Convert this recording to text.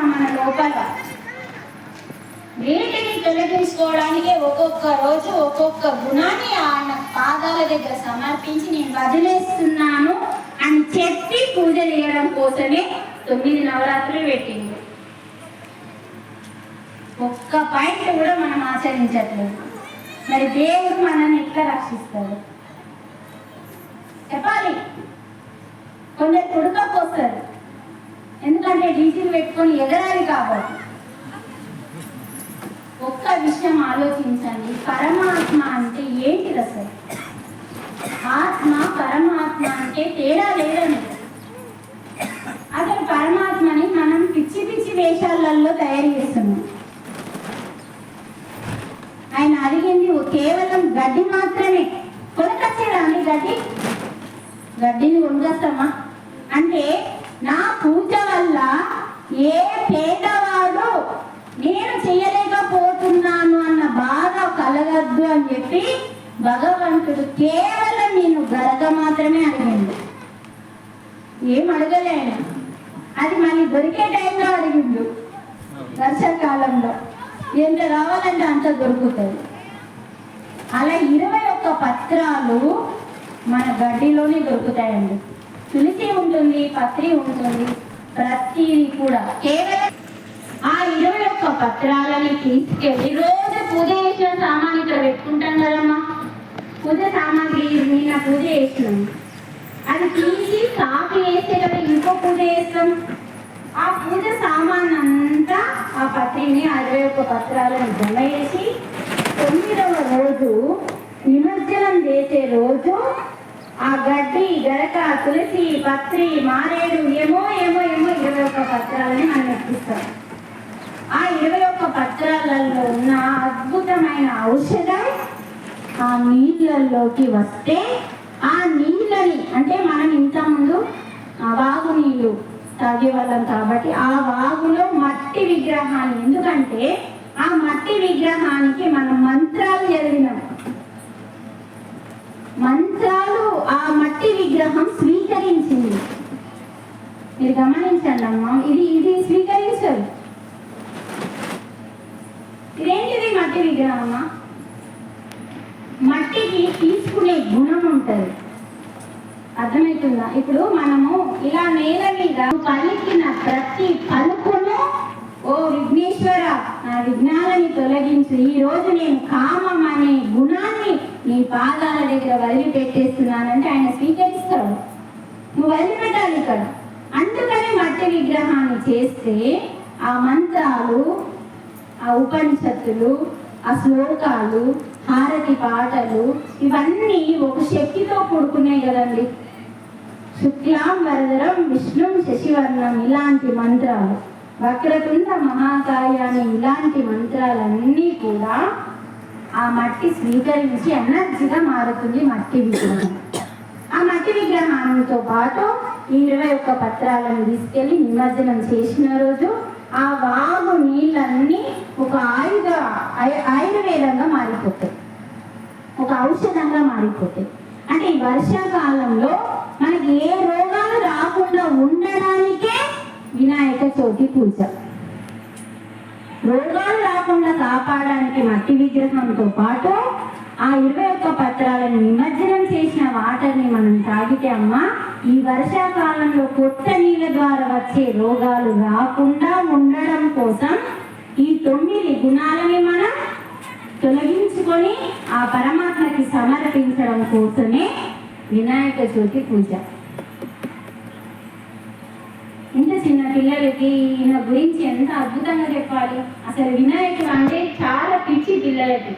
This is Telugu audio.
మన లోపల. వీటిని తొలగించుకోవడానికి ఒక్కొక్క రోజు ఒక్కొక్క గుణాన్ని ఆయన పాదాల దగ్గర సమర్పించి నేను వదిలేస్తున్నాను అని చెప్పి పూజ చేయడం కోసమే తొమ్మిది నవరాత్రులు పెట్టింది. ఒక్క పాయింట్ కూడా మనం ఆచరించట్లేదు. మరి దేవుడు మనల్ని ఎట్లా రక్షిస్తాడు? చెప్పాలి. కొందరు కొడుకపోస్తారు ఎందుకంటే డీజిల్ పెట్టుకొని ఎగరాలి కాబట్టి. ఒక్క విషయం ఆలోచించండి. పరమాత్మ అంటే ఏంటి అసలు? ఆత్మ పరమాత్మ అంటే తేడా లేదని. అసలు పరమాత్మని మనం పిచ్చి పిచ్చి వేషాలలో తయారు చేస్తున్నాం. ఆయన అడిగింది కేవలం గడ్డి మాత్రమే. కొనకొచ్చేదా అండి గడ్డి? గడ్డిని కొనుకొస్తామా అంటే నా పూజ వల్ల ఏ పేదవాడు నేను చేయలేకపోతున్నాను అన్న బాధ కలగద్దు అని చెప్పి భగవంతుడు కేవలం నేను గరక మాత్రమే అడిగిండు. ఏం అడగలేను అది మళ్ళీ దొరికే టైంలో అడిగిండు. వర్షాకాలంలో. ఎంత రావాలంటే అంత దొరుకుతుంది. అలా ఇరవై ఒక్క పత్రాలు మన గడ్డిలోనే దొరుకుతాయండి. తులసి ఉంటుంది పత్రి ఉంటుంది ప్రతిది కూడా. కేవలం ఆ ఇరవై ఒక్క పత్రాలని తీసుకెళ్ళి రోజు పూజ చేసిన సామాన్ పెట్టుకుంటాం కదమ్మా. పూజ సామాగ్రి నిన్న పూజ చేసినాం అది తీసి కాకి వేస్తే కదా ఇంకో పూజ చేస్తాం. ఆ పూజ సామాన్ అంతా ఆ పత్రిని అరవై ఒక్క పత్రాలను జమ చేసి తొమ్మిదవ రోజు నిమజ్జనం చేసే రోజు ఆ గడ్డి గరక తులసి పత్రి మారేడు ఏమో ఏమో ఏమో ఇరవై ఒక్క పత్రాలని మనం ఎక్కిస్తాం ఆ ఇరవై పత్రాలలో ఉన్న అద్భుతమైన ఔషధం ఆ నీళ్ళల్లోకి వస్తే ఆ నీళ్ళని అంటే మనం ఇంతకుముందు ఆ వాగు నీళ్ళు తాగేవాళ్ళం కాబట్టి ఆ వాగులో మట్టి విగ్రహాన్ని ఎందుకంటే ఆ మట్టి విగ్రహానికి మనం మంత్రాలు చదివినాం. మంత్రాలు ఆ మట్టి విగ్రహం స్వీకరించింది. మీరు గమనించండి అమ్మ ఇది ఇది స్వీకరించదు. మట్టి విగ్రహమా మట్టికి తీసుకునే గుణం ఉంటుంది. అర్థమవుతుందా? ఇప్పుడు మనము ఇలా నేల మీద పలికిన ప్రతి పలుకును ఓ విఘ్నేశ్వర నా విఘ్నాలని తొలగించు ఈ రోజు నేను కామం అనే గుణాన్ని నీ పాదాల దగ్గర వదిలిపెట్టేస్తున్నానంటే ఆయన స్వీకరిస్తాడు. నువ్వు వదిలిపెట్టాలి ఇక్కడ. అందుకని మట్టి విగ్రహాన్ని చేస్తే ఆ మంత్రాలు ఆ ఉపనిషత్తులు ఆ శ్లోకాలు హారతి పాటలు ఇవన్నీ ఒక శక్తితో కూడుకున్నాయి కదండి. శుక్లాం వరదరం విష్ణు శశివర్ణం ఇలాంటి మంత్రాలు వక్రతుండ మహాకాయాన్ని ఇలాంటి మంత్రాలన్నీ కూడా ఆ మట్టి స్వీకరించి ఎనర్జీగా మారుతుంది మట్టి విగ్రహం. ఆ మట్టి విగ్రహాలతో పాటు ఈ ఇరవై ఒక్క పత్రాలను తీసుకెళ్ళి నిమజ్జనం చేసిన రోజు ఆ వాగు నీళ్ళు ఒక ఆయుధ ఆయుర్వేదంగా మారిపోతాయి. ఒక ఔషధంగా మారిపోతాయి. అంటే ఈ వర్షాకాలంలో మనకి ఏ రోగాలు రాకుండా ఉండడానికే వినాయక చవితి పూజ. రోగాలు రాకుండా కాపాడడానికి మట్టి విగ్రహంతో పాటు ఆ ఇరవై ఒక్క పత్రాలను నిమజ్జనం చేసిన వాటర్ని మనం తాగితే అమ్మ ఈ వర్షాకాలంలో కొత్త నీళ్ళ ద్వారా వచ్చే రోగాలు రాకుండా ఉండడం కోసం ఈ తొమ్మిది గుణాలని మనం తొలగించుకొని ఆ పరమాత్మకి సమర్పించడం కోసమే వినాయక చవితి పూజ. ఇంత చిన్న పిల్లలకి ఈయన గురించి ఎంత అద్భుతంగా చెప్పాలి. అసలు వినాయకుడు అంటే చాలా పిచ్చి పిల్లలకి.